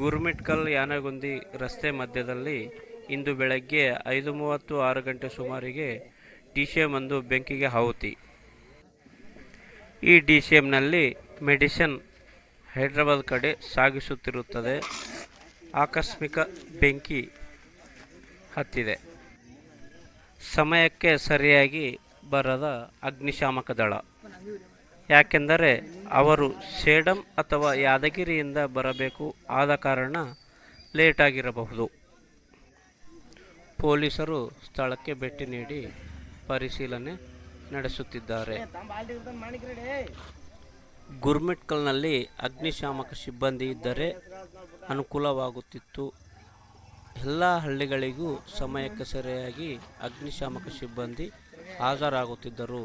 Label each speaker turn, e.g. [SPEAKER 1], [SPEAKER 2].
[SPEAKER 1] ಗುರುಮಿಟ್ಕಲ್ ಯಾನಗುಂದಿ ರಸ್ತೆ ಮಧ್ಯದಲ್ಲಿ ಇಂದು ಬೆಳಗ್ಗೆ ಐದು ಮೂವತ್ತು ಆರು ಗಂಟೆ ಸುಮಾರಿಗೆ ಡಿ ಸಿ ಎಂ ಒಂದು ಬೆಂಕಿಗೆ ಆಹುತಿ ಈ ಡಿ ಸಿ ಎಮ್ನಲ್ಲಿ ಮೆಡಿಸಿನ್ ಹೈದರಾಬಾದ್ ಕಡೆ ಸಾಗಿಸುತ್ತಿರುತ್ತದೆ. ಆಕಸ್ಮಿಕ ಬೆಂಕಿ ಹತ್ತಿದೆ. ಸಮಯಕ್ಕೆ ಸರಿಯಾಗಿ ಬರದ ಅಗ್ನಿಶಾಮಕ ದಳ. ಯಾಕೆಂದರೆ ಅವರು ಸೇಡಂ ಅಥವಾ ಯಾದಗಿರಿಯಿಂದ ಬರಬೇಕು ಆದ ಕಾರಣ ಲೇಟಾಗಿರಬಹುದು. ಪೊಲೀಸರು ಸ್ಥಳಕ್ಕೆ ಭೇಟಿ ನೀಡಿ ಪರಿಶೀಲನೆ ನಡೆಸುತ್ತಿದ್ದಾರೆ. ಗುರ್ಮಿಟ್ಕಲ್ನಲ್ಲಿ ಅಗ್ನಿಶಾಮಕ ಸಿಬ್ಬಂದಿ ಇದ್ದರೆ ಅನುಕೂಲವಾಗುತ್ತಿತ್ತು. ಎಲ್ಲ ಹಳ್ಳಿಗಳಿಗೂ ಸಮಯಕ್ಕೆ ಸರಿಯಾಗಿ ಅಗ್ನಿಶಾಮಕ ಸಿಬ್ಬಂದಿ ಹಾಜರಾಗುತ್ತಿದ್ದರು.